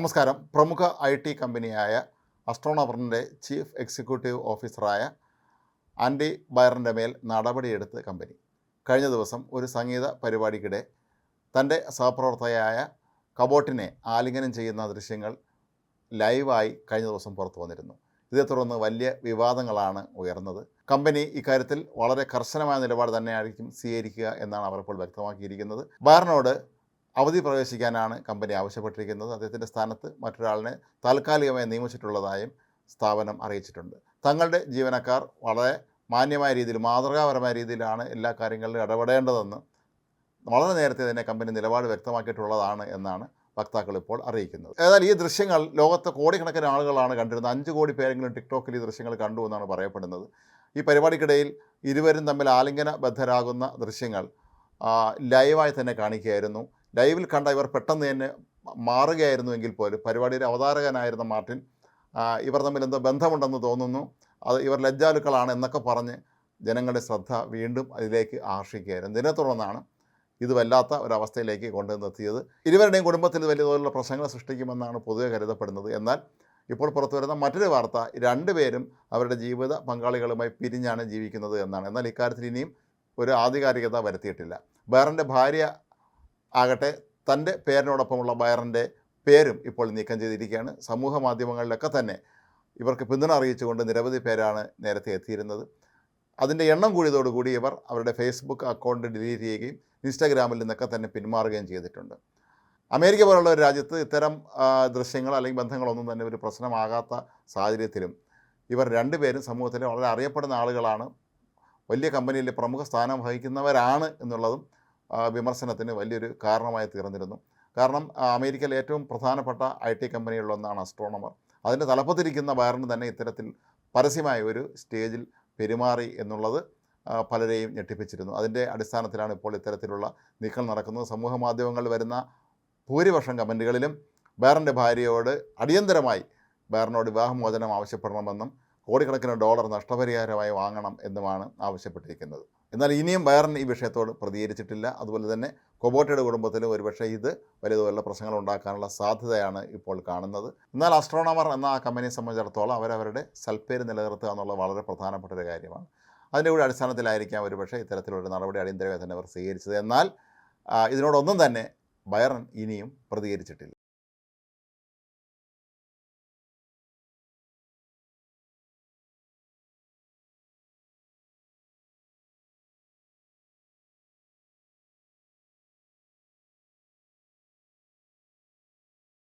നമസ്കാരം. പ്രമുഖ I T കമ്പനിയായ അസ്ട്രോണവറിന്റെ ചീഫ് എക്സിക്യൂട്ടീവ് ഓഫീസറായ ആൻഡി ബയറിന്റെ മേൽ നടപടിയെടുത്ത് കമ്പനി. കഴിഞ്ഞ ദിവസം ഒരു സംഗീത പരിപാടിക്കിടെ തന്റെ സഹപ്രവർത്തകയായ കബോട്ടിനെ ആലിംഗനം ചെയ്യുന്ന ദൃശ്യങ്ങൾ ലൈവായി കഴിഞ്ഞ ദിവസം പുറത്തു വന്നിരുന്നു. ഇതേ തുടർന്ന് വലിയ വിവാദങ്ങളാണ് ഉയർന്നത്. കമ്പനി ഇക്കാര്യത്തിൽ വളരെ കർശനമായ നിലപാട് തന്നെയായിരിക്കും സ്വീകരിക്കുക എന്നാണ് അവർ ഇപ്പോൾ വ്യക്തമാക്കിയിരിക്കുന്നത്. ബയറിനോട് അവധി പ്രവേശിക്കാനാണ് കമ്പനി ആവശ്യപ്പെട്ടിരിക്കുന്നത്. അദ്ദേഹത്തിന്റെ സ്ഥാനത്ത് മറ്റൊരാളിനെ താൽക്കാലികമായി നിയമിച്ചിട്ടുള്ളതായും സ്ഥാപനം അറിയിച്ചിട്ടുണ്ട്. തങ്ങളുടെ ജീവനക്കാർ വളരെ മാന്യമായ രീതിയിൽ മാതൃകാപരമായ രീതിയിലാണ് എല്ലാ കാര്യങ്ങളിലും ഇടപെടേണ്ടതെന്ന് വളരെ നേരത്തെ തന്നെ കമ്പനി നിലപാട് വ്യക്തമാക്കിയിട്ടുള്ളതാണ് എന്നാണ് വക്താക്കൾ ഇപ്പോൾ അറിയിക്കുന്നത്. ഏതായാലും ഈ ദൃശ്യങ്ങൾ ലോകത്ത് കോടിക്കണക്കിന് ആളുകളാണ് കണ്ടിരുന്നത്. അഞ്ച് കോടി പേരെങ്കിലും ടിക്ടോക്കിൽ ഈ ദൃശ്യങ്ങൾ കണ്ടു എന്നാണ് പറയപ്പെടുന്നത്. ഈ പരിപാടിക്കിടയിൽ ഇരുവരും തമ്മിൽ ആലിംഗന ബദ്ധരാകുന്ന ദൃശ്യങ്ങൾ ലൈവായി തന്നെ കാണിക്കുകയായിരുന്നു. ലൈവിൽ കണ്ട ഇവർ പെട്ടെന്ന് തന്നെ മാറുകയായിരുന്നുവെങ്കിൽ പോലും പരിപാടിയുടെ അവതാരകനായിരുന്ന മാർട്ടിൻ ഇവർ തമ്മിൽ എന്തോ ബന്ധമുണ്ടെന്ന് തോന്നുന്നു. അത് ഇവർ ലജ്ജാലുക്കളാണ് എന്നൊക്കെ പറഞ്ഞ് ജനങ്ങളുടെ ശ്രദ്ധ വീണ്ടും അതിലേക്ക് ആകർഷിക്കുകയായിരുന്നു. ഇതിനെ തുടർന്നാണ് ഇത് വല്ലാത്ത ഒരവസ്ഥയിലേക്ക് കൊണ്ടുവന്നെത്തിയത്. ഇരുവരുടെയും കുടുംബത്തിൽ വലിയ തോതിലുള്ള പ്രശ്നങ്ങൾ സൃഷ്ടിക്കുമെന്നാണ് പൊതുവെ കരുതപ്പെടുന്നത്. എന്നാൽ ഇപ്പോൾ പുറത്തുവരുന്ന മറ്റൊരു വാർത്ത രണ്ടുപേരും അവരുടെ ജീവിത പങ്കാളികളുമായി പിരിഞ്ഞാണ് ജീവിക്കുന്നത് എന്നാണ്. എന്നാൽ ഇക്കാര്യത്തിൽ ഇനിയും ഒരു ആധികാരികത വരുത്തിയിട്ടില്ല. ബേറിന്റെ ഭാര്യ ആകട്ടെ തന്റെ പേരിനോടൊപ്പമുള്ള ബയറിന്റെ പേരും ഇപ്പോൾ നീക്കം ചെയ്തിരിക്കുകയാണ്. സമൂഹ മാധ്യമങ്ങളിലൊക്കെ തന്നെ ഇവർക്ക് പിന്തുണ അറിയിച്ചുകൊണ്ട് നിരവധി പേരാണ് നേരത്തെ എത്തിയിരുന്നത്. അതിന്റെ എണ്ണം കൂടിയതോടുകൂടി ഇവർ അവരുടെ ഫേസ്ബുക്ക് അക്കൗണ്ട് ഡിലീറ്റ് ചെയ്യുകയും ഇൻസ്റ്റാഗ്രാമിൽ നിന്നൊക്കെ തന്നെ പിന്മാറുകയും ചെയ്തിട്ടുണ്ട്. അമേരിക്ക പോലുള്ള ഒരു രാജ്യത്ത് ഇത്തരം ദൃശ്യങ്ങൾ അല്ലെങ്കിൽ ബന്ധങ്ങളൊന്നും തന്നെ ഒരു പ്രശ്നമാകാത്ത സാഹചര്യത്തിലും ഇവർ രണ്ടുപേരും സമൂഹത്തിലെ വളരെ അറിയപ്പെടുന്ന ആളുകളാണ്. വലിയ കമ്പനിയിലെ പ്രമുഖ സ്ഥാനം വഹിക്കുന്നവരാണ് എന്നുള്ളതും വിമർശനത്തിന് വലിയൊരു കാരണമായി തീർന്നിരുന്നു. കാരണം അമേരിക്കയിലെ ഏറ്റവും പ്രധാനപ്പെട്ട ഐ ടി കമ്പനികളിലൊന്നാണ് അസ്ട്രോണമർ അതിന്റെ തലപ്പത്തിരിക്കുന്ന വയറിന് തന്നെ ഇത്തരത്തിൽ പരസ്യമായ ഒരു സ്റ്റേജിൽ പെരുമാറി എന്നുള്ളത് പലരെയും ഞെട്ടിപ്പിച്ചിരുന്നു. അതിന്റെ അടിസ്ഥാനത്തിലാണ് ഇപ്പോൾ ഇത്തരത്തിലുള്ള നീക്കം നടക്കുന്നത്. സമൂഹ മാധ്യമങ്ങളിൽ വരുന്ന ഭൂരിപക്ഷം കമന്റുകളിലും ബയറിന്റെ ഭാര്യയോട് അടിയന്തരമായി ബയറിനോട് വിവാഹമോചനം ആവശ്യപ്പെടണമെന്നും കോടിക്കണക്കിന് ഡോളർ നഷ്ടപരിഹാരമായി വാങ്ങണം എന്നുമാണ് ആവശ്യപ്പെട്ടിരിക്കുന്നത്. എന്നാൽ ഇനിയും ബയറിൻ ഈ വിഷയത്തോട് പ്രതികരിച്ചിട്ടില്ല. അതുപോലെ തന്നെ കൊബോട്ടയുടെ കുടുംബത്തിലും ഒരുപക്ഷെ ഇത് വലിയ പ്രശ്നങ്ങൾ ഉണ്ടാക്കാനുള്ള സാധ്യതയാണ് ഇപ്പോൾ കാണുന്നത്. എന്നാൽ അസ്ട്രോണമർ എന്ന ആ കമ്പനിയെ സംബന്ധിച്ചിടത്തോളം അവരവരുടെ സൽപ്പേര് നിലനിർത്തുക എന്നുള്ളത് വളരെ പ്രധാനപ്പെട്ട ഒരു കാര്യമാണ്. അതിന്റെ കൂടി അടിസ്ഥാനത്തിലായിരിക്കാം ഒരുപക്ഷെ ഇത്തരത്തിലുള്ള നടപടി അടിയന്തരമായി തന്നെ അവർ സ്വീകരിച്ചത്. എന്നാൽ ഇതിനോടൊന്നും തന്നെ ബയറൻ ഇനിയും പ്രതികരിച്ചിട്ടില്ല.